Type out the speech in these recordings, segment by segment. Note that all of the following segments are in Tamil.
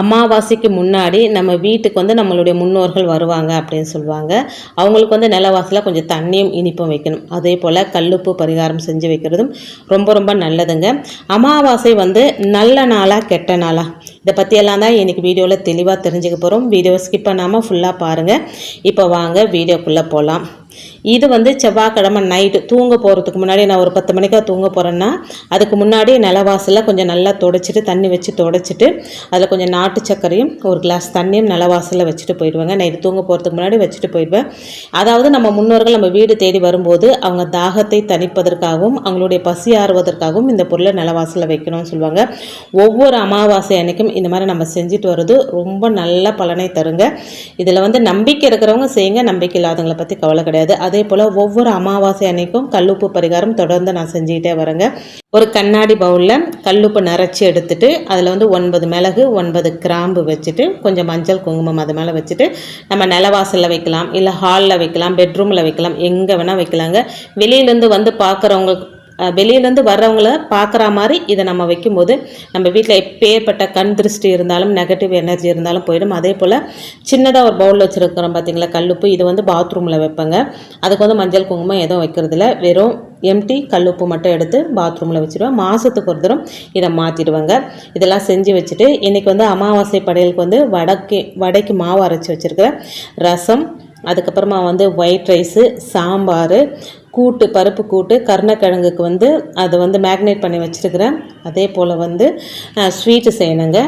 அமாவாசைக்கு முன்னாடி நம்ம வீட்டுக்கு வந்து நம்மளுடைய முன்னோர்கள் வருவாங்க அப்படின்னு சொல்லுவாங்க. அவங்களுக்கு வந்து நிலவாசலில் கொஞ்சம் தண்ணியும் இனிப்பும் வைக்கணும். அதே போல் கல்லுப்பு பரிகாரம் செஞ்சு வைக்கிறதும் ரொம்ப ரொம்ப நல்லதுங்க. அமாவாசை வந்து நல்ல நாளாக கெட்ட நாளாக இதை பற்றியெல்லாம் தான் இன்றைக்கி வீடியோவில் தெளிவாக தெரிஞ்சுக்க போகிறோம் வீடியோவை ஸ்கிப் பண்ணாமல் ஃபுல்லாக பாருங்கள் இப்போ வாங்க வீடியோக்குள்ளே போகலாம் இது வந்து செவ்வாய்க்கிழமை நைட்டு தூங்க போகிறதுக்கு முன்னாடி நான் ஒரு பத்து மணிக்காக தூங்க போகிறேன்னா அதுக்கு முன்னாடி நிலவாசலில் கொஞ்சம் நல்லா தொடச்சிட்டு தண்ணி வச்சு தொடச்சிட்டு அதில் கொஞ்சம் நாட்டு சர்க்கரையும் ஒரு கிளாஸ் தண்ணியும் நிலவாசலில் வச்சுட்டு போயிடுவேங்க. நைட்டு தூங்க போகிறதுக்கு முன்னாடி வச்சுட்டு போயிடுவேன். அதாவது நம்ம முன்னோர்கள் நம்ம வீடு தேடி வரும்போது அவங்க தாகத்தை தணிப்பதற்காகவும் அவங்களுடைய பசி ஆறுவதற்காகவும் இந்த பொருளை நிலவாசலில் வைக்கணும்னு சொல்லுவாங்க. ஒவ்வொரு அமாவாசை அன்னைக்கும் இந்த மாதிரி நம்ம செஞ்சுட்டு வர்றது ரொம்ப நல்ல பலனை தருங்க. இதில் வந்து நம்பிக்கை இருக்கிறவங்க செய்யுங்க நம்பிக்கை இல்லாதவங்களை பற்றி கவலை கிடையாது. அதே போல் ஒவ்வொரு அமாவாசை அன்னைக்கும் கல்லுப்பு பரிகாரம் தொடர்ந்து நான் செஞ்சுக்கிட்டே வரேங்க. ஒரு கண்ணாடி பவுலில் கல்லுப்பு நிறச்சி எடுத்துட்டு அதில் வந்து ஒன்பது மிளகு ஒன்பது கிராம்பு வச்சுட்டு கொஞ்சம் மஞ்சள் குங்குமம் அது மேலே வச்சுட்டு நம்ம நிலவாசலில் வைக்கலாம் இல்லை ஹாலில் வைக்கலாம் பெட்ரூமில் வைக்கலாம் எங்கே வேணால் வைக்கலாங்க. வெளியிலேருந்து வந்து பார்க்குறவங்களுக்கு வெளியிலேருந்து வர்றவங்கள பார்க்குற மாதிரி இதை நம்ம வைக்கும்போது நம்ம வீட்டில் எப்பேற்பட்ட கண் திருஷ்டி இருந்தாலும் நெகட்டிவ் எனர்ஜி இருந்தாலும் போயிடும். அதே போல் சின்னதாக ஒரு பவுலில் வச்சுருக்கிறோம் பார்த்தீங்களா கல்லுப்பு. இது வந்து பாத்ரூமில் வைப்பேங்க. அதுக்கு வந்து மஞ்சள் குங்குமம் எதுவும் வைக்கிறதில்ல. வெறும் எம்டி கல்லுப்பு மட்டும் எடுத்து பாத்ரூமில் வச்சுருவேன். மாதத்துக்கு ஒரு தரம் இதை மாற்றிடுவேங்க இதெல்லாம் செஞ்சு வச்சுட்டு இன்றைக்கி வந்து அமாவாசை படையலுக்கு வந்து வடக்கு வடைக்கு மாவு அரைச்சி வச்சுருக்கிறேன். ரசம் அதுக்கப்புறமா வந்து ஒயிட் ரைஸு சாம்பார் கூட்டு பருப்பு கூட்டு கருணக்கிழங்குக்கு வந்து அதை வந்து மேக்னேட் பண்ணி வச்சுருக்கிறேன். அதே போல் வந்து ஸ்வீட்டு செய்யணுங்க.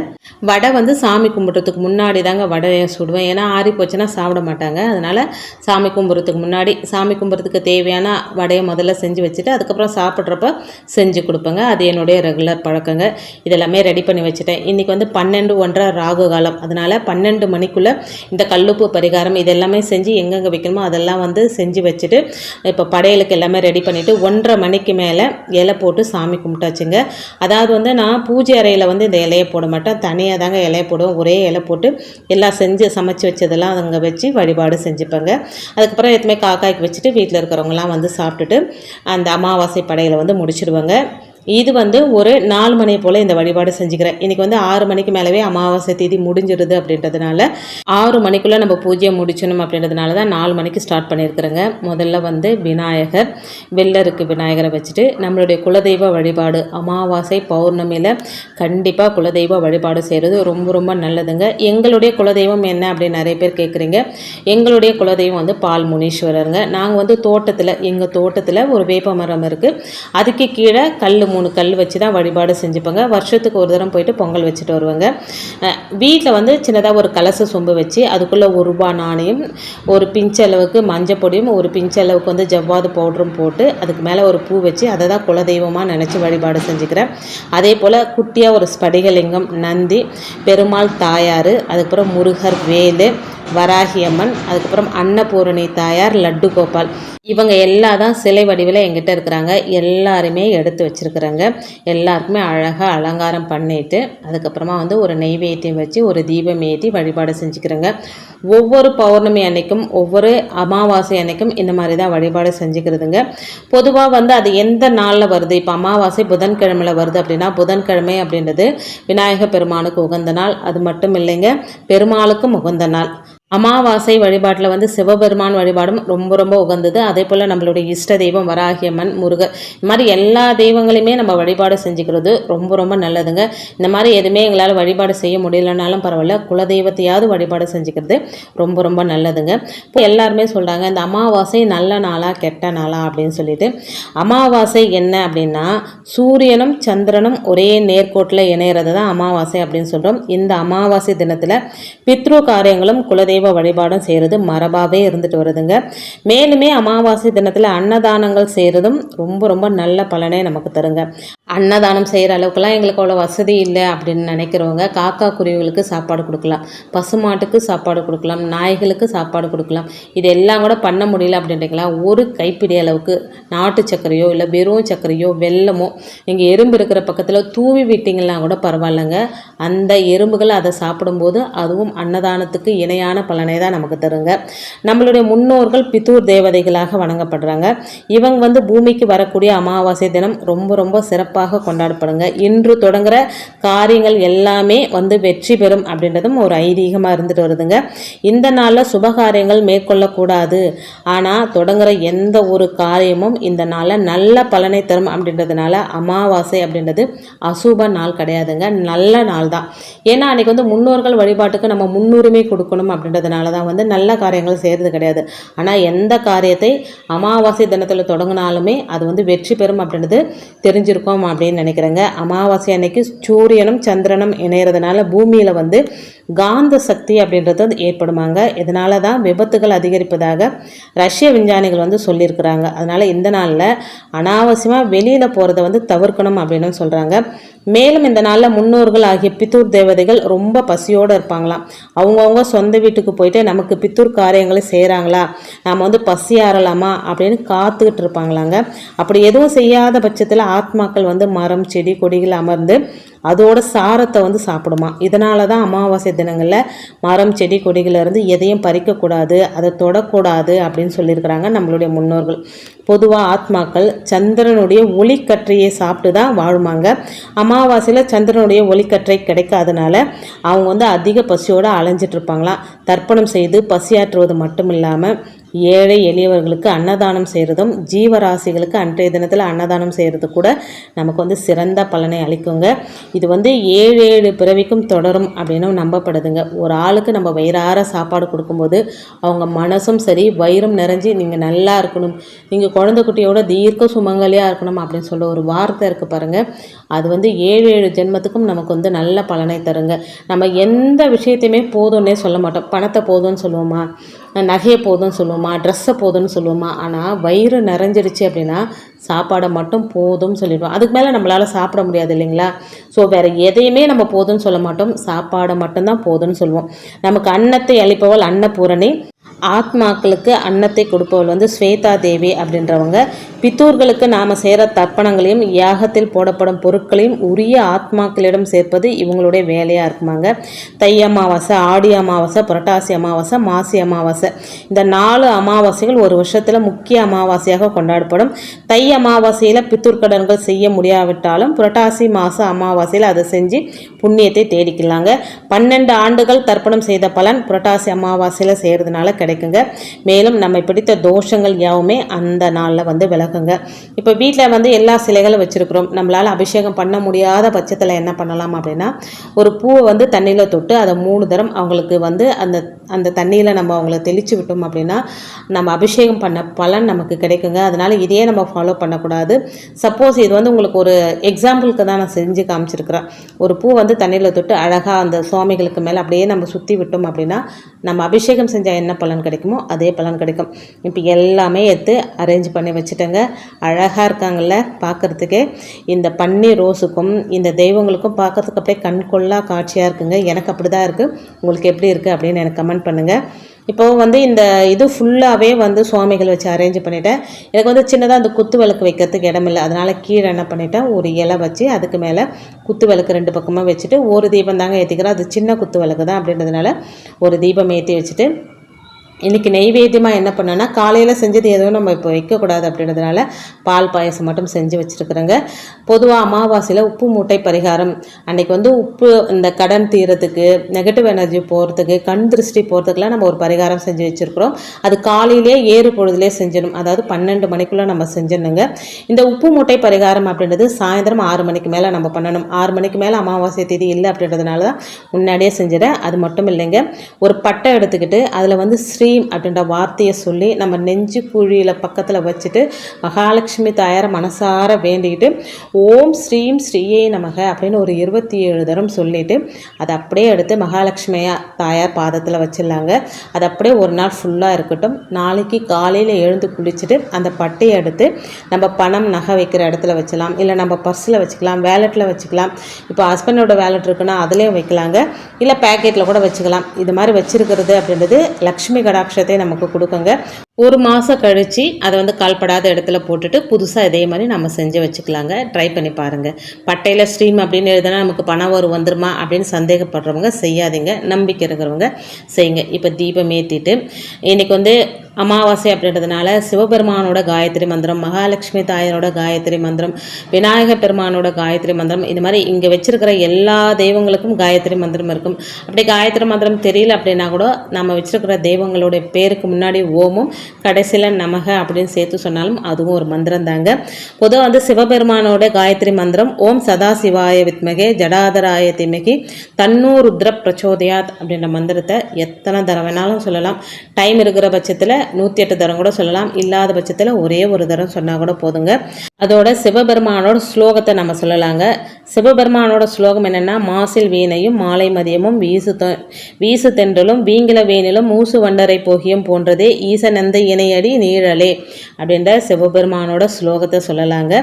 வடை வந்து சாமி கும்பிட்றதுக்கு முன்னாடி தாங்க வடையை சுடுவேன். ஏன்னா ஆறி போச்சுன்னா சாப்பிட மாட்டாங்க. அதனால் சாமி கும்பிட்றதுக்கு முன்னாடி சாமி கும்பிட்றதுக்கு தேவையான வடையை முதல்ல செஞ்சு வச்சுட்டு அதுக்கப்புறம் சாப்பிட்றப்ப செஞ்சு கொடுப்பேங்க. அது என்னுடைய ரெகுலர் பழக்கங்க. இதெல்லாமே ரெடி பண்ணி வச்சுட்டேன். இன்றைக்கி வந்து பன்னெண்டு ஒன்றரை ராகு காலம். அதனால் பன்னெண்டு மணிக்குள்ளே இந்த கல்லுப்பு பரிகாரம் இதெல்லாமே செஞ்சு எங்கெங்கே வைக்கணுமோ அதெல்லாம் வந்து செஞ்சு வச்சுட்டு இப்போ சமையலுக்கு எல்லாமே ரெடி பண்ணிவிட்டு ஒன்றரை மணிக்கு மேலே இலை போட்டு சாமி கும்பிட்டாச்சுங்க. அதாவது வந்து நான் பூஜை அறையில் வந்து இந்த இலையை போட மாட்டேன். தனியாக தாங்க இலையை போடுவேன். ஒரே இலை போட்டு எல்லாம் செஞ்சு சமைச்சு வச்சதெல்லாம் அங்கே வச்சு வழிபாடு செஞ்சுப்பேங்க. அதுக்கப்புறம் எதுவுமே காக்காய்க்கு வச்சுட்டு வீட்டில் இருக்கிறவங்களாம் வந்து சாப்பிட்டுட்டு அந்த அமாவாசை படையில் வந்து முடிச்சிடுவாங்க. இது வந்து ஒரு நாலு மணி போல் இந்த வழிபாடு செஞ்சுக்கிறேன். இன்றைக்கி வந்து ஆறு மணிக்கு மேலவே அமாவாசை தேதி முடிஞ்சிருது அப்படின்றதுனால ஆறு மணிக்குள்ளே நம்ம பூஜையை முடிச்சணும் அப்படின்றதுனால தான் நாலு மணிக்கு ஸ்டார்ட் பண்ணியிருக்கிறேங்க. முதல்ல வந்து விநாயகர் வெள்ளருக்கு விநாயகரை வச்சுட்டு நம்மளுடைய குலதெய்வ வழிபாடு அமாவாசை பௌர்ணமியில் கண்டிப்பாக குலதெய்வ வழிபாடு செய்கிறது ரொம்ப ரொம்ப நல்லதுங்க. எங்களுடைய குலதெய்வம் என்ன அப்படின்னு நிறைய பேர் கேட்குறீங்க எங்களுடைய குலதெய்வம் வந்து பால் முனீஸ்வரருங்க. நாங்கள் வந்து தோட்டத்தில் எங்கள் தோட்டத்தில் ஒரு வேப்ப மரம் இருக்குது அதுக்கு கீழே கல் மூணு கல் வச்சு தான் வழிபாடு செஞ்சுப்பாங்க. வருஷத்துக்கு ஒரு தரம் போயிட்டு பொங்கல் வச்சுட்டு வருவாங்க. வீட்டில் வந்து சின்னதாக ஒரு கலச சொம்பு வச்சு அதுக்குள்ளே ஒரு ரூபா நாணயம் ஒரு பிஞ்ச் அளவுக்கு மஞ்சள் பொடியும் ஒரு பிஞ்ச் அளவுக்கு வந்து ஜவ்வாது பவுடரும் போட்டு அதுக்கு மேலே ஒரு பூ வச்சு அதை தான் குலதெய்வமாக நினச்சி வழிபாடு செஞ்சுக்கிறேன். அதே போல் குட்டியாக ஒரு ஸ்படிகலிங்கம் நந்தி பெருமாள் தாயார் அதுக்கப்புறம் முருகர் வேலு வராகியம்மன் அதுக்கப்புறம் அன்னபூரணி தாயார் லட்டு கோபால் இவங்க எல்லா தான் சிலை வடிவில் எங்கிட்ட இருக்கிறாங்க. எல்லாருமே எடுத்து வச்சுருக்குறாங்க. எல்லாருக்குமே அழகாக அலங்காரம் பண்ணிட்டு அதுக்கப்புறமா வந்து ஒரு நெய்வேத்தியம் வச்சு ஒரு தீபம் ஏற்றி வழிபாடு செஞ்சுக்கிறோங்க. ஒவ்வொரு பௌர்ணமி அன்னைக்கும் ஒவ்வொரு அமாவாசை அன்னைக்கும் இந்த மாதிரி தான் வழிபாடு செஞ்சுக்கிறதுங்க. பொதுவாக வந்து அது எந்த நாளில் வருது? இப்போ அமாவாசை புதன்கிழமையில் வருது அப்படின்னா புதன்கிழமை அப்படின்றது விநாயக பெருமானுக்கு உகந்த நாள். அது மட்டும் இல்லைங்க பெருமாளுக்கும் உகந்த நாள். அமாவாசை வழிபாட்டில் வந்து சிவபெருமான் வழிபாடும் ரொம்ப ரொம்ப உகந்தது. அதே போல் நம்மளுடைய இஷ்ட தெய்வம் வராகியம்மன் முருகர். இந்த மாதிரி எல்லா தெய்வங்களையுமே நம்ம வழிபாடு செஞ்சுக்கிறது ரொம்ப ரொம்ப நல்லதுங்க. இந்த மாதிரி எதுவுமே எங்களால் வழிபாடு செய்ய முடியலனாலும் பரவாயில்ல. குலதெய்வத்தையாவது வழிபாடு செஞ்சுக்கிறது ரொம்ப ரொம்ப நல்லதுங்க. இப்போ எல்லாருமே சொல்கிறாங்க இந்த அமாவாசை நல்ல நாளா கெட்ட நாளா அப்படின்னு சொல்லிட்டு. அமாவாசை என்ன அப்படின்னா சூரியனும் சந்திரனும் ஒரே நேர்கோட்டில் இணையிறது தான் அமாவாசை அப்படின்னு சொல்கிறோம் இந்த அமாவாசை தினத்தில் பித்ரு காரியங்களும் குலதெய்வ வழிபாடும் செய்கிறது மரபாகவே இருந்துட்டு வருதுங்க. மேலுமே அமாவாசை தினத்தில் அன்னதானங்கள் செய்கிறதும் ரொம்ப ரொம்ப நல்ல பலனை நமக்கு தருங்க. அன்னதானம் செய்கிற அளவுக்குலாம் எங்களுக்கு அவ்வளோ வசதி இல்லை அப்படின்னு நினைக்கிறவங்க காக்கா குருவிகளுக்கு சாப்பாடு கொடுக்கலாம். பசுமாட்டுக்கு சாப்பாடு கொடுக்கலாம். நாய்களுக்கு சாப்பாடு கொடுக்கலாம். இது எல்லாம் கூட பண்ண முடியல அப்படின்றீங்களா? ஒரு கைப்பிடி அளவுக்கு நாட்டு சர்க்கரையோ இல்லை வெறும் சர்க்கரையோ வெல்லமோ நீங்கள் எறும்பு இருக்கிற பக்கத்தில் தூவி விட்டிங்கன்னா கூட பரவாயில்லைங்க. அந்த எறும்புகள் அதை சாப்பிடும்போது அதுவும் அன்னதானத்துக்கு இணையான பலனை தான் நமக்கு தருங்க. நம்மளுடைய முன்னோர்கள் பித்தூர் தேவதைகளாக வணங்கப்படுறாங்க. இவங்க வந்து பூமிக்கு வரக்கூடிய அமாவாசை தினம் ரொம்ப ரொம்ப சிறப்பாக சிறப்பாக கொண்டாடப்படுங்க. இன்று தொடங்குற காரியங்கள் எல்லாமே வந்து வெற்றி பெறும் அப்படின்றதும் ஒரு ஐதீகமாக இருந்துட்டு வருதுங்க. இந்த நாளில் சுபகாரியங்கள் மேற்கொள்ளக்கூடாது. ஆனால் தொடங்குற எந்த ஒரு காரியமும் இந்த நாளில் நல்ல பலனை தரும் அப்படின்றதுனால அமாவாசை அப்படின்றது அசுப நாள் கிடையாதுங்க. நல்ல நாள் தான் ஏன்னா அன்றைக்கி வந்து முன்னோர்கள் வழிபாட்டுக்கு நம்ம முன்னுரிமை கொடுக்கணும் அப்படின்றதுனால தான் வந்து நல்ல காரியங்கள் செய்கிறது கிடையாது. ஆனால் எந்த காரியத்தை அமாவாசை தினத்தில் தொடங்கினாலுமே அது வந்து வெற்றி பெறும் அப்படின்றது தெரிஞ்சிருக்கோம். அப்படின்னு நினைக்கிறேங்க. அமாவாசை அன்னைக்கு சூரியனும் சந்திரனும் இணையறதுனால பூமியில் வந்து காந்த சக்தி அப்படின்றது வந்து ஏற்படுமாங்க. இதனால தான் விபத்துகள் அதிகரிப்பதாக ரஷ்ய விஞ்ஞானிகள் வந்து சொல்லியிருக்கிறாங்க. அதனால் இந்த நாளில் அனாவசியமாக வெளியில் போகிறத வந்து தவிர்க்கணும் அப்படின்னு சொல்கிறாங்க மேலும் இந்த நாளில் முன்னோர்கள் ஆகிய பித்தூர் தேவதைகள் ரொம்ப பசியோடு இருப்பாங்களாம். அவங்கவுங்க சொந்த வீட்டுக்கு போயிட்டு நமக்கு பித்தூர் காரியங்களை செய்கிறாங்களா நாம் வந்து பசி ஆறலாமா? அப்படின்னு காத்துக்கிட்டு இருப்பாங்களாங்க. அப்படி எதுவும் செய்யாத பட்சத்தில் ஆத்மாக்கள் வந்து மரம் செடி கொடிகள் அமர்ந்து அதோட சாரத்தை வந்து சாப்பிடுமா. இதனால தான் அமாவாசை தினங்களில் மரம் செடி கொடிகளிலிருந்து எதையும் பறிக்கக்கூடாது அதை தொடக்கூடாது அப்படின்னு சொல்லியிருக்கிறாங்க நம்மளுடைய முன்னோர்கள். பொதுவாக ஆத்மாக்கள் சந்திரனுடைய ஒளிக்கற்றையை சாப்பிட்டு தான் வாழுமாங்க. அமாவாசையில் சந்திரனுடைய ஒளிக்கற்றை கிடைக்காதனால அவங்க வந்து அதிக பசியோடு அலைஞ்சிட்ருப்பாங்களாம் தர்ப்பணம் செய்து பசியாற்றுவது மட்டும் இல்லாமல் ஏழை எளியவர்களுக்கு அன்னதானம் செய்கிறதும் ஜீவராசிகளுக்கு அன்றைய தினத்தில் அன்னதானம் செய்கிறது கூட நமக்கு வந்து சிறந்த பலனை அளிக்குங்க. இது வந்து ஏழு ஏழு பிறவிக்கும் தொடரும் அப்படின்னு நம்பப்படுதுங்க. ஒரு ஆளுக்கு நம்ம வயிறார சாப்பாடு கொடுக்கும்போது அவங்க மனசும் சரி வயிறும் நிறைஞ்சி நீங்கள் நல்லா இருக்கணும் நீங்கள் குழந்தை குட்டியோட தீர்க்க சுமங்கலியாக இருக்கணும் அப்படின்னு சொல்ல ஒரு வார்த்தை இருக்குது பாருங்கள் அது வந்து ஏழு ஏழு ஜென்மத்துக்கும் நமக்கு வந்து நல்ல பலனை தருங்க. நம்ம எந்த விஷயத்தையுமே போதும்னே சொல்ல மாட்டோம். பணத்தை போதும்னு சொல்லுவோமா? நகையை போதும்னு சொல்லுவோமா ட்ரெஸ்ஸை போதும்னு சொல்லுவோமா. ஆனால் வயிறு நிறைஞ்சிருச்சு அப்படின்னா சாப்பாடை மட்டும் போதும்னு சொல்லிடுவோம். அதுக்கு மேலே நம்மளால் சாப்பிட முடியாது இல்லைங்களா? ஸோ வேறு எதையுமே நம்ம போதும்னு சொல்ல மாட்டோம். சாப்பாடை மட்டும்தான் போதும்னு சொல்லுவோம். நமக்கு அன்னத்தை அளிப்பவள் அன்னபூரணி. ஆத்மாக்களுக்கு அன்னத்தை கொடுப்பவள் வந்து ஸ்வேதா தேவி அப்படின்றவங்க. பித்தூர்களுக்கு நாம் செய்கிற தர்ப்பணங்களையும் யாகத்தில் போடப்படும் பொருட்களையும் உரிய ஆத்மாக்களிடம் சேர்ப்பது இவங்களுடைய வேலையாக இருக்குமாங்க. தை அமாவாசை ஆடி அமாவாசை புரட்டாசி அமாவாசை மாசி அமாவாசை. இந்த நாலு அமாவாசைகள் ஒரு வருஷத்தில் முக்கிய அமாவாசையாக கொண்டாடப்படும். தை அமாவாசையில் பித்தூர் கடன்கள் செய்ய முடியாவிட்டாலும் புரட்டாசி மாத அமாவாசையில் அதை செஞ்சு புண்ணியத்தை தேடிக்கலாங்க. பன்னெண்டு ஆண்டுகள் தர்ப்பணம் செய்த பலன் புரட்டாசி அமாவாசையில் செய்கிறதுனால கிடைக்கும் கிடைக்குங்க. மேலும் நம்மை பிடித்த தோஷங்கள் யாவுமே அந்த நாளில் வந்து விலகுங்க. இப்போ வீட்டில் வந்து எல்லா சிலைகளும் வச்சுருக்குறோம். நம்மளால் அபிஷேகம் பண்ண முடியாத பட்சத்தில் என்ன பண்ணலாம் அப்படின்னா ஒரு பூவை வந்து தண்ணியில் தொட்டு அதை மூணு தரம் அவங்களுக்கு வந்து அந்த அந்த தண்ணியில் நம்ம அவங்கள தெளித்து விட்டோம் அப்படின்னா நம்ம அபிஷேகம் பண்ண பலன் நமக்கு கிடைக்குங்க. அதனால் இதையே நம்ம ஃபாலோ பண்ணக்கூடாது. சப்போஸ் இது வந்து உங்களுக்கு ஒரு எக்ஸாம்பிளுக்கு தான் நான் செஞ்சு காமிச்சிருக்கிறேன். ஒரு பூ வந்து தண்ணியில் தொட்டு அழகாக அந்த சுவாமிகளுக்கு மேலே அப்படியே நம்ம சுற்றி விட்டோம் அப்படின்னா நம்ம அபிஷேகம் செஞ்சால் என்ன பலன் பலன் கிடைக்குமோ அதே பலன் கிடைக்கும். இப்போ எல்லாமே எடுத்து அரேஞ்ச் பண்ணி வச்சுட்டேங்க. அழகாக இருக்காங்கல்ல பார்க்குறதுக்கே இந்த பன்னீர் ரோஸுக்கும் இந்த தெய்வங்களுக்கும் பார்க்குறதுக்கு அப்படியே கண்கொள்ளா காட்சியாக இருக்குங்க. எனக்கு அப்படி தான் இருக்குது உங்களுக்கு எப்படி இருக்குது அப்படின்னு எனக்கு கமெண்ட் பண்ணுங்கள் இப்போ வந்து இந்த இது ஃபுல்லாகவே வந்து சுவாமிகள் வச்சு அரேஞ்ச் பண்ணிட்டேன். எனக்கு வந்து சின்னதாக அந்த குத்து விளக்கு வைக்கிறதுக்கு இடமில்லை அதனால் கீழே என்ன பண்ணிட்டேன்? ஒரு இலை வச்சு அதுக்கு மேலே குத்து விளக்கு ரெண்டு பக்கமாக வச்சுட்டு ஒரு தீபம் தாங்க ஏற்றிக்கிறேன் அது சின்ன குத்து விளக்கு தான் அப்படின்றதுனால ஒரு தீபம் ஏற்றி வச்சுட்டு இன்றைக்கி நெய்வேத்தியமாக என்ன பண்ணேன்னா காலையில் செஞ்சது எதுவும் நம்ம இப்போ வைக்கக்கூடாது அப்படின்றதுனால பால் பாயசம் மட்டும் செஞ்சு வச்சுருக்குறேங்க. பொதுவாக அமாவாசையில் உப்பு மூட்டை பரிகாரம் அன்றைக்கி வந்து உப்பு இந்த கடன் தீரத்துக்கு நெகட்டிவ் எனர்ஜி போகிறதுக்கு கண் திருஷ்டி போகிறதுக்குலாம் நம்ம ஒரு பரிகாரம் செஞ்சு வச்சுருக்குறோம். அது காலையிலே ஏறு பொழுதுலேயே செஞ்சிடும் அதாவது பன்னெண்டு மணிக்குள்ளே நம்ம செஞ்சிடணுங்க. இந்த உப்பு மூட்டை பரிகாரம் அப்படின்றது சாயந்தரம் ஆறு மணிக்கு மேலே நம்ம பண்ணணும். ஆறு மணிக்கு மேலே அமாவாசை தேதி இல்லை அப்படின்றதுனால தான் முன்னாடியே செஞ்சிட அது மட்டும் இல்லைங்க. ஒரு பட்டை எடுத்துக்கிட்டு அதில் வந்து ஸ்ரீ ஸ்ரீம் அப்படின்ற வார்த்தையை சொல்லி நம்ம நெஞ்சு குழியில் பக்கத்தில் வச்சுட்டு மகாலட்சுமி தாயாரை மனசார வேண்டிக்கிட்டு ஓம் ஸ்ரீம் ஸ்ரீயே நமக அப்படின்னு ஒரு இருபத்தி ஏழு தரம் சொல்லிவிட்டு அதை அப்படியே எடுத்து மகாலட்சுமியா தாயார் பாதத்தில் வச்சிடலாங்க. அது அப்படியே ஒரு நாள் ஃபுல்லாக இருக்கட்டும். நாளைக்கு காலையில் எழுந்து குளிச்சுட்டு அந்த பட்டையை எடுத்து நம்ம பணம் நகை வைக்கிற இடத்துல வச்சலாம் இல்லை நம்ம பர்ஸில் வச்சுக்கலாம் வேலெட்டில் வச்சுக்கலாம். இப்போ ஹஸ்பண்டோட வேலெட் இருக்குன்னா அதுலேயும் வைக்கலாங்க. இல்லை பேக்கெட்டில் கூட வச்சுக்கலாம். இது மாதிரி வச்சுருக்கிறது அப்படின்றது லக்ஷ்மி கடை கடாட்சத்தை நமக்கு கொடுக்குங்க. ஒரு மாதம் கழித்து அதை வந்து கால்படாத இடத்துல போட்டுட்டு புதுசாக இதே மாதிரி நம்ம செஞ்சு வச்சுக்கலாங்க. ட்ரை பண்ணி பாருங்கள் பட்டையில் ஸ்ட்ரீம் அப்படின்னு எழுதினா நமக்கு பணம் வரும் வந்துருமா அப்படின்னு சந்தேகப்படுறவங்க செய்யாதீங்க. நம்பிக்கை இருக்கிறவங்க செய்யுங்க. இப்போ தீபம் ஏற்றிட்டு இன்றைக்கி வந்து அமாவாசை அப்படின்றதுனால சிவபெருமானோட காயத்ரி மந்திரம் மகாலட்சுமி தாயரோட காயத்ரி மந்திரம் விநாயக பெருமானோட காயத்ரி மந்திரம் இந்த மாதிரி இங்கே வச்சிருக்கிற எல்லா தெய்வங்களுக்கும் காயத்ரி மந்திரம் இருக்கும். அப்படி காயத்ரி மந்திரம் தெரியல அப்படின்னா கூட நம்ம வச்சிருக்கிற தெய்வங்களுடைய பேருக்கு முன்னாடி ஓமும் கடைசியில் நமக அப்படின்னு சேர்த்து சொன்னாலும் அதுவும் ஒரு மந்திரம் தாங்க. பொதுவாக வந்து சிவபெருமானோட காயத்ரி மந்திரம் ஓம் சதாசிவாய வித்மகே ஜடாதராய திமகி தன்னூர் ருத்ர பிரச்சோதயாத் அப்படின்ற மந்திரத்தை எத்தனை தடவை வேணாலும் சொல்லலாம். டைம் இருக்கிற பட்சத்தில் நூற்றி எட்டு தரம் கூட சொல்லலாம். இல்லாத பட்சத்தில் ஒரே ஒரு தரம் சொன்னால் கூட போதுங்க. அதோட சிவபெருமானோட ஸ்லோகத்தை நம்ம சொல்லலாங்க. சிவபெருமானோட ஸ்லோகம் என்னென்னா மாசில் வீணையும் மாலை மதியமும் வீசு தொ வீசு தென்றலும் வீங்கில வேணிலும் மூசு வண்டரை போகியும் போன்றதே ஈசனந்த இணையடி நீழலே அப்படின்ற சிவபெருமானோட ஸ்லோகத்தை சொல்லலாங்க.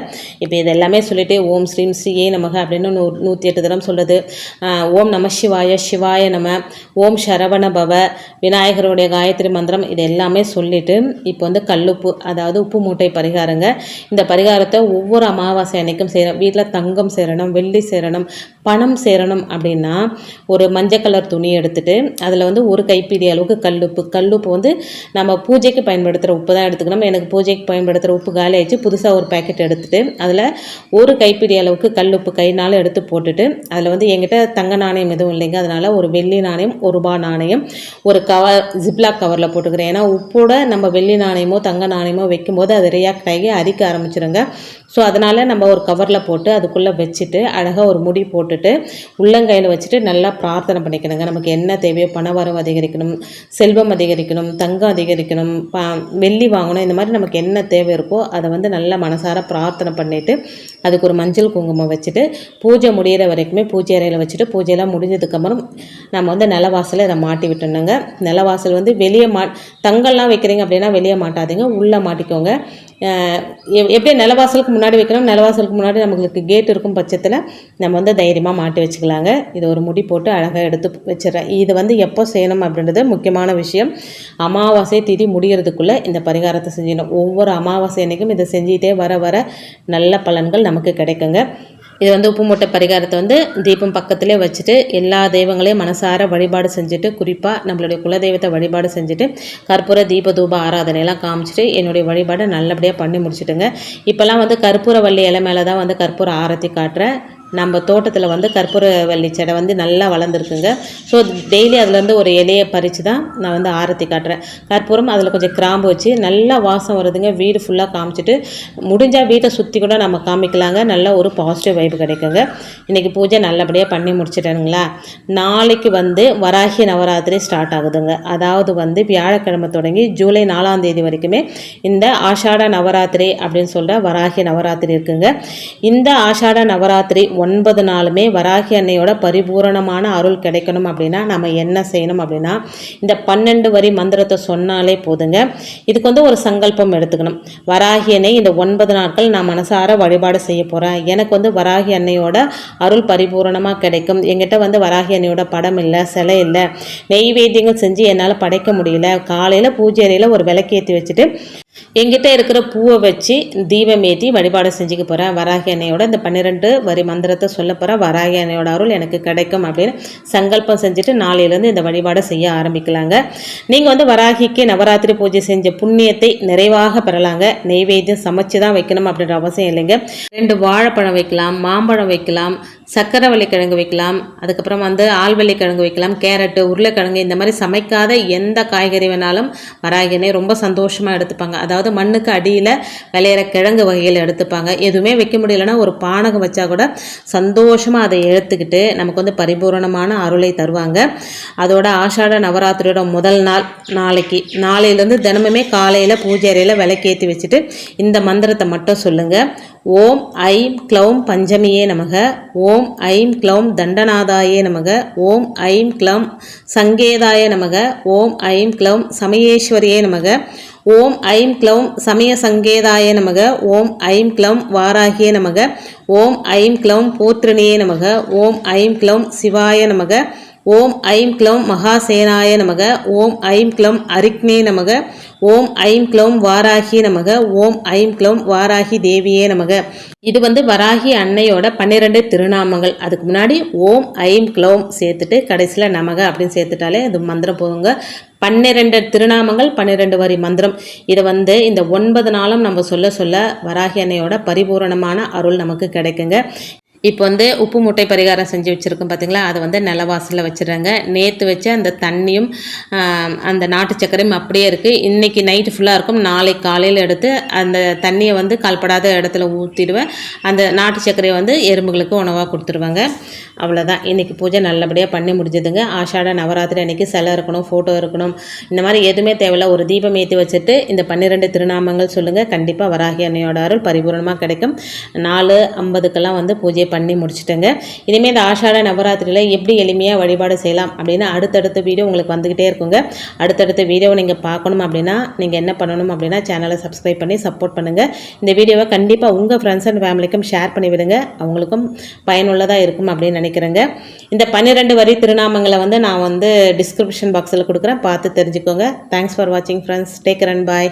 இப்போ இது எல்லாமே சொல்லிட்டு ஓம் ஸ்ரீம் ஸ்ரீயே நமக அப்படின்னு நூ நூற்றி எட்டு தரம் சொல்கிறது ஓம் நம சிவாய சிவாய நம ஓம் சரவண பவ விநாயகருடைய காயத்ரி மந்திரம் இது எல்லாமே சொல்லிட்டு இப்போ வந்து கல்லுப்பு அதாவது உப்பு மூட்டை பரிகாரங்க. இந்த பரிகாரத்தை ஒவ்வொரு அமாவாசை அன்னைக்கும் செய்கிறோம் வீட்டில் தங்கம் சேரணும் வெள்ளி சேரணும் பணம் சேரணும் அப்படின்னா ஒரு மஞ்சள் கலர் துணி எடுத்துகிட்டு அதில் வந்து ஒரு கைப்பிடி அளவுக்கு கல்லுப்பு. கல்லுப்பு வந்து நம்ம பூஜைக்கு பயன்படுத்துகிற உப்பு தான் எடுத்துக்கணும். எனக்கு பூஜைக்கு பயன்படுத்துகிற உப்பு காலி ஆயிடுச்சு. புதுசாக ஒரு பேக்கெட் எடுத்துகிட்டு அதில் ஒரு கைப்பிடி அளவுக்கு கல்லுப்பு கைனால் எடுத்து போட்டுட்டு அதில் வந்து என்கிட்ட தங்க நாணயம் எதுவும் இல்லைங்க. அதனால் ஒரு வெள்ளி நாணயம் ஒரு ரூபா நாணயம் ஒரு கவர் ஜிப்லாக் கவரில் போட்டுக்கிறேன். ஏன்னா கூட நம்ம வெள்ளி நாணயமோ தங்க நாணயமோ வைக்கும்போது அது ரியாக்ட் ஆகி அரிக்க ஆரம்பிச்சிருங்க. ஸோ அதனால் நம்ம ஒரு கவரில் போட்டு அதுக்குள்ளே வச்சுட்டு அழகாக ஒரு முடி போட்டுட்டு உள்ளங்கையில் வச்சுட்டு நல்லா பிரார்த்தனை பண்ணிக்கணுங்க. நமக்கு என்ன தேவையோ பணவரம் அதிகரிக்கணும் செல்வம் அதிகரிக்கணும் தங்கம் அதிகரிக்கணும் வெள்ளி வாங்கணும் இந்த மாதிரி நமக்கு என்ன தேவை இருக்கோ அதை வந்து நல்லா மனசார பிரார்த்தனை பண்ணிவிட்டு அதுக்கு ஒரு மஞ்சள் குங்குமம் வச்சுட்டு பூஜை முடிகிற வரைக்குமே பூஜை அறையில் வச்சுட்டு பூஜையெல்லாம் முடிஞ்சதுக்கப்புறம் நம்ம வந்து நிலவாசலை இதை மாட்டி விட்டுணுங்க நிலவாசல் வந்து வெளியே மா தங்கம்லாம் வைக்கிறீங்க அப்படின்னா வெளியே மாட்டாதீங்க உள்ளே மாட்டிக்கோங்க. எப்படி நிலவாசலுக்கு முன்னாடி வைக்கிறோம் நிலவாசலுக்கு முன்னாடி நம்மளுக்கு கேட் இருக்கும் பட்சத்தில் நம்ம வந்து தைரியமாக மாட்டி வச்சுக்கலாங்க. இது ஒரு முடி போட்டு அழகாக எடுத்து வச்சிடறேன். இது வந்து எப்போ செய்யணும் அப்படின்றது முக்கியமான விஷயம். அமாவாசை திதி முடிகிறதுக்குள்ளே இந்த பரிகாரத்தை செஞ்சிடணும். ஒவ்வொரு அமாவாசை அன்னைக்கும் இதை செஞ்சுக்கிட்டே வர வர நல்ல பலன்கள் நமக்கு கிடைக்குங்க. இது வந்து உப்பு மூட்டை பரிகாரத்தை வந்து தீபம் பக்கத்துலேயே வச்சுட்டு எல்லா தெய்வங்களையும் மனசார வழிபாடு செஞ்சுட்டு குறிப்பாக நம்மளுடைய குலதெய்வத்தை வழிபாடு செஞ்சுட்டு கற்பூர தீப தூப ஆராதனையெல்லாம் காமிச்சிட்டு என்னுடைய வழிபாடை நல்லபடியாக பண்ணி முடிச்சுட்டுங்க. இப்போல்லாம் வந்து கற்பூர வள்ளி இலை மேலே தான் வந்து கற்பூர ஆரத்தி காட்டுறேன். நம்ம தோட்டத்தில் வந்து கற்பூரவல்லி செடை வந்து நல்லா வளர்ந்துருக்குங்க. ஸோ டெய்லி அதுலேருந்து ஒரு இலையை பறித்து தான் நான் வந்து ஆரத்தி காட்டுறேன். கற்பூரம் அதில் கொஞ்சம் கிராம்பு வச்சு நல்லா வாசம் வருதுங்க. வீடு ஃபுல்லாக காமிச்சிட்டு முடிஞ்சால் வீட்டை சுற்றி கூட நம்ம காமிக்கலாங்க. நல்ல ஒரு பாசிட்டிவ் வைப்பு கிடைக்குங்க. இன்றைக்கி பூஜை நல்லபடியாக பண்ணி முடிச்சிட்டேனுங்களா? நாளைக்கு வந்து வராகி நவராத்திரி ஸ்டார்ட் ஆகுதுங்க. அதாவது வந்து வியாழக்கிழமை தொடங்கி ஜூலை நாலாம் தேதி வரைக்குமே இந்த ஆஷாட நவராத்திரி அப்படின்னு சொல்கிற வராகி நவராத்திரி இருக்குங்க. இந்த ஆஷாட நவராத்திரி ஒன்பது நாளுமே வராகி அன்னையோட பரிபூரணமான அருள் கிடைக்கணும் அப்படின்னா நம்ம என்ன செய்யணும் அப்படின்னா இந்த பன்னெண்டு வரி மந்திரத்தை சொன்னாலே போதுங்க. இதுக்கு வந்து ஒரு சங்கல்பம் எடுத்துக்கணும். வராகி அன்னை இந்த ஒன்பது நாட்கள் நான் மனசார வழிபாடு செய்ய போகிறேன் எனக்கு வந்து வராகி அன்னையோட அருள் பரிபூரணமாக கிடைக்கும். எங்கிட்ட வந்து வராகி அன்னையோட படம் இல்லை சிலை இல்லை. நெய்வேத்தியங்கள் செஞ்சு என்னால் படைக்க முடியல. காலையில் பூஜை அறையில் ஒரு விளக்கேற்றி வச்சுட்டு எங்கிட்ட இருக்கிற பூவை வச்சு தீபம் ஏற்றி வழிபாடு செஞ்சுக்க போகிறேன் வராகி அன்னையோட இந்த பன்னிரெண்டு வரி மந்திரத்தை சொல்ல போகிறேன் வராகி அன்னையோட அருள் எனக்கு கிடைக்கும் அப்படின்னு சங்கல்பம் செஞ்சுட்டு நாளையிலேருந்து இந்த வழிபாடை செய்ய ஆரம்பிக்கலாங்க. நீங்கள் வந்து வராகிக்கு நவராத்திரி பூஜை செஞ்ச புண்ணியத்தை நிறைவாக பெறலாங்க. நெய்வேத்தியம் சமைச்சு தான் வைக்கணும் அப்படின்ற அவசியம் இல்லைங்க. ரெண்டு வாழைப்பழம் வைக்கலாம் மாம்பழம் வைக்கலாம் சக்கரவள்ளி கிழங்கு வைக்கலாம். அதுக்கப்புறம் வந்து ஆள்வள்ளி கிழங்கு வைக்கலாம். கேரட்டு உருளைக்கிழங்கு இந்த மாதிரி சமைக்காத எந்த காய்கறி வேணாலும் வராகினே ரொம்ப சந்தோஷமாக எடுத்துப்பாங்க. அதாவது மண்ணுக்கு அடியில் விளையிற கிழங்கு வகைகள் எடுத்துப்பாங்க. எதுவுமே வைக்க முடியலன்னா ஒரு பானகம் வச்சா கூட சந்தோஷமாக அதை எடுத்துக்கிட்டு நமக்கு வந்து பரிபூரணமான அருளை தருவாங்க. அதோட ஆஷாட நவராத்திரியோட முதல் நாள் நாளைக்கு. நாளையிலேருந்து தினமுமே காலையில் பூஜை அறையில் விளக்கேற்றி வச்சுட்டு இந்த மந்திரத்தை மட்டும் சொல்லுங்கள் ஓம் ஐம் க்ளௌம் பஞ்சமியே நமக. ஓம் ஐம் க்ளௌம் தண்டநாதாயே நமக. ஓம் ஐம் க்ளம் சங்கேதாய நமக. ஓம் ஐம் க்ளௌம் சமயேஸ்வரியே நமக. ஓம் ஐம் க்ளௌம் சமய சங்கேதாய நமக. ஓம் ஐம் க்ளௌம் வாராகிய நமக. ஓம் ஐம் க்ளௌம் போத்ரிணியே நமக. ஓம் ஐம் க்ளௌம் சிவாய நமக. ஓம் ஐம் க்ளௌம் மகாசேனாய நமக ஓம் ஐம் க்ளௌம் அரிக்னே நமக ஓம் ஐம் க்ளௌம் வாராகி நமக ஓம் ஐம் க்ளௌம் வாராகி தேவியே நமக. இது வந்து வராகி அன்னையோட பன்னிரெண்டு திருநாமங்கள். அதுக்கு முன்னாடி ஓம் ஐம் க்ளௌம் சேர்த்துட்டு கடைசியில் நமக அப்படின்னு சேர்த்துட்டாலே அது மந்திரம் போகுங்க பன்னிரெண்டு திருநாமங்கள் பன்னிரெண்டு வரி மந்திரம். இதை வந்து இந்த ஒன்பது நாளும் நம்ம சொல்ல சொல்ல வராகி அன்னையோட பரிபூரணமான அருள் நமக்கு கிடைக்குங்க. இப்போ வந்து உப்பு முட்டை பரிகாரம் செஞ்சு வச்சுருக்கோம் பார்த்தீங்களா அதை வந்து நிலவாசலில் வச்சிடுறாங்க. நேற்று வச்ச அந்த தண்ணியும் அந்த நாட்டு சர்க்கரையும் அப்படியே இருக்குது இன்றைக்கி நைட்டு ஃபுல்லாக இருக்கும். நாளைக்கு காலையில் எடுத்து அந்த தண்ணியை வந்து கால்படாத இடத்துல ஊற்றிடுவேன் அந்த நாட்டு சர்க்கரையை வந்து எறும்புகளுக்கு உணவாக கொடுத்துருவாங்க. அவ்வளோதான் இன்றைக்கி பூஜை நல்லபடியாக பண்ணி முடிஞ்சதுங்க. ஆஷாட நவராத்திரி அன்றைக்கி சிலை இருக்கணும் ஃபோட்டோ இருக்கணும். இந்த மாதிரி எதுவுமே தேவையில்ல. ஒரு தீபம் ஏற்றி வச்சுட்டு இந்த பன்னிரெண்டு திருநாமங்கள் சொல்லுங்கள் கண்டிப்பாக வராகி அன்னையோட அருள் பரிபூரணமாக கிடைக்கும். நாலு ஐம்பதுக்கெல்லாம் வந்து பூஜை பண்ணி முடிச்சுட்டேங்க. இனிமேல் இந்த ஆஷாட நவராத்திரியில் எப்படி எளிமையாக வழிபாடு செய்யலாம் அப்படின்னு அடுத்தடுத்த வீடியோ உங்களுக்கு வந்துக்கிட்டே இருக்குங்க. அடுத்தடுத்த வீடியோவை நீங்கள் பார்க்கணும் அப்படின்னா நீங்கள் என்ன பண்ணணும் அப்படின்னா சேனலை சப்ஸ்கிரைப் பண்ணி சப்போர்ட் பண்ணுங்கள் இந்த வீடியோவை கண்டிப்பாக உங்கள் ஃப்ரெண்ட்ஸ் அண்ட் ஃபேமிலிக்கும் ஷேர் பண்ணி விடுங்க. அவங்களுக்கும் பயனுள்ளதாக இருக்கும் அப்படின்னு நினைக்கிறேங்க. இந்த பன்னிரெண்டு வரி திருநாமங்களை வந்து நான் வந்து டிஸ்கிரிப்ஷன் பாக்ஸில் கொடுக்குறேன். பார்த்து தெரிஞ்சுக்கோங்க. தேங்க்ஸ் ஃபார் வாட்சிங் ஃப்ரெண்ட்ஸ் டேக் ரன் பாய்